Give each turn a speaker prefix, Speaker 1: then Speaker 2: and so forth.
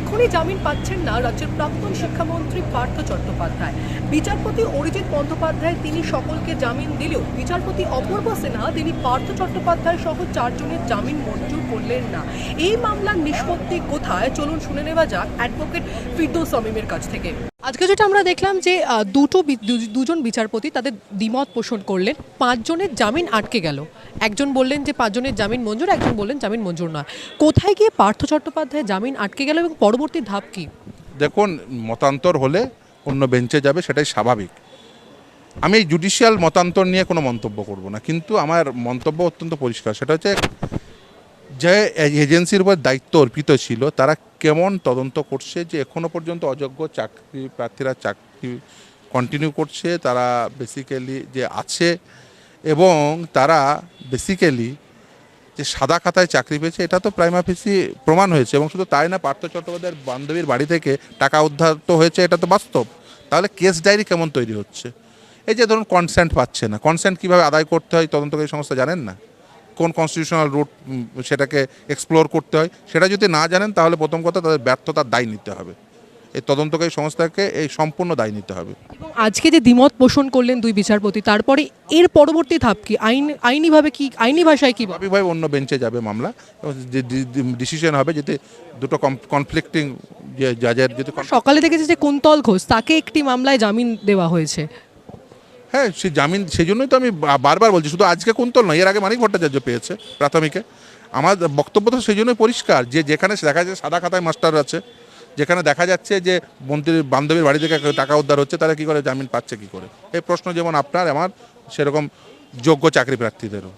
Speaker 1: এখনই জামিন পাচ্ছেন না রাজ্যের প্রাক্তন শিক্ষামন্ত্রী পার্থ চট্টোপাধ্যায়। বিচারপতি অরিজিৎ বন্দ্যোপাধ্যায় তিনি সকলকে জামিন দিলেও বিচারপতি অপূর্ব সিনহা, তিনি পার্থ চট্টোপাধ্যায় সহ চারজনের জামিন মঞ্জুর করলেন না। এই মামলার নিষ্পত্তি কোথায়? চলুন শুনে নেওয়া যাক অ্যাডভোকেট ফিরদৌস সামিমের কাছ থেকে। আজকে যেটা আমরা দেখলাম যে দুটো দুজন বিচারপতি তাদের দ্বিমত পোষণ করলেন। পাঁচজনের জামিন আটকে গেল। একজন বললেন যে, পাঁচজনের জামিন মঞ্জুর, একজন বললেন জামিন মঞ্জুর নয়। কোথায় গিয়ে পার্থ চট্টোপাধ্যায় জামিন আটকে গেল এবং পরবর্তী ধাপ কি?
Speaker 2: দেখুন, মতান্তর হলে অন্য বেঞ্চে যাবে, সেটাই স্বাভাবিক। আমি জুডিশিয়াল মতান্তর নিয়ে কোনো মন্তব্য করব না, কিন্তু আমার মন্তব্য অত্যন্ত পরিষ্কার। সেটা হচ্ছে যে এজেন্সির উপর দায়িত্ব অর্পিত ছিল, তারা কেমন তদন্ত করছে যে এখনও পর্যন্ত অযোগ্য চাকরি প্রার্থীরা চাকরি কন্টিনিউ করছে, তারা বেসিক্যালি যে আছে এবং তারা বেসিক্যালি যে সাদা খাতায় চাকরি পেয়েছে, এটা তো প্রাইম অফিসি প্রমাণ হয়েছে এবং শুধু তাই না, পার্থ চট্টোপাধ্যায়ের বান্ধবীর বাড়ি থেকে টাকা উদ্ধার তো হয়েছে, এটা তো বাস্তব। তাহলে কেস ডায়েরি কেমন তৈরি হচ্ছে? এই যে ধরুন কনসেন্ট পাচ্ছে না কনসেন্ট কীভাবে আদায় করতে হয় তদন্তকারী সংস্থা জানেন না? কোন কনস্টিটিউশনাল রুট সেটাকে এক্সপ্লোর করতে হয়। সেটা যদি না জানেন তাহলে প্রথম কথা তাদের ব্যর্থতার দায় নিতে হবে। এই তদন্তকারী সংস্থাকে এই সম্পূর্ণ দায় নিতে হবে।
Speaker 1: এবং আজকে যে দ্বিমত পোষণ করলেন দুই বিচারপতি তারপরে এর পরবর্তী ধাপ কি? আইন আইনিভাবে কি আইনি ভাষায় কি বলে?
Speaker 2: স্বাভাবিকভাবে অন্য বেঞ্চে যাবে মামলা। যে ডিসিশন হবে যদি দুটো কনফ্লিক্টিং যে জাজের যদি
Speaker 1: সকালে দেখেছি যে কুন্তল ঘোষ তাকে একটি মামলায় জামিন দেওয়া হয়েছে।
Speaker 2: হ্যাঁ সে জামিন সেই জন্যই তো আমি বারবার বলছি, শুধু আজকে কুন্তল নয়, এর আগে মানিক ভট্টাচার্য পেয়েছে প্রাথমিকে। আমার বক্তব্য তো সেই জন্যই পরিষ্কার, যে যেখানে দেখা যাচ্ছে সাদা খাতায় মাস্টার আছে, যেখানে দেখা যাচ্ছে যে মন্ত্রীর বান্ধবীর বাড়ি থেকে টাকা উদ্ধার হচ্ছে, তারা কি করে জামিন পাচ্ছে, কি করে? এই প্রশ্ন যেমন আপনার, আমার সেরকম যোগ্য চাকরি প্রার্থীদেরও।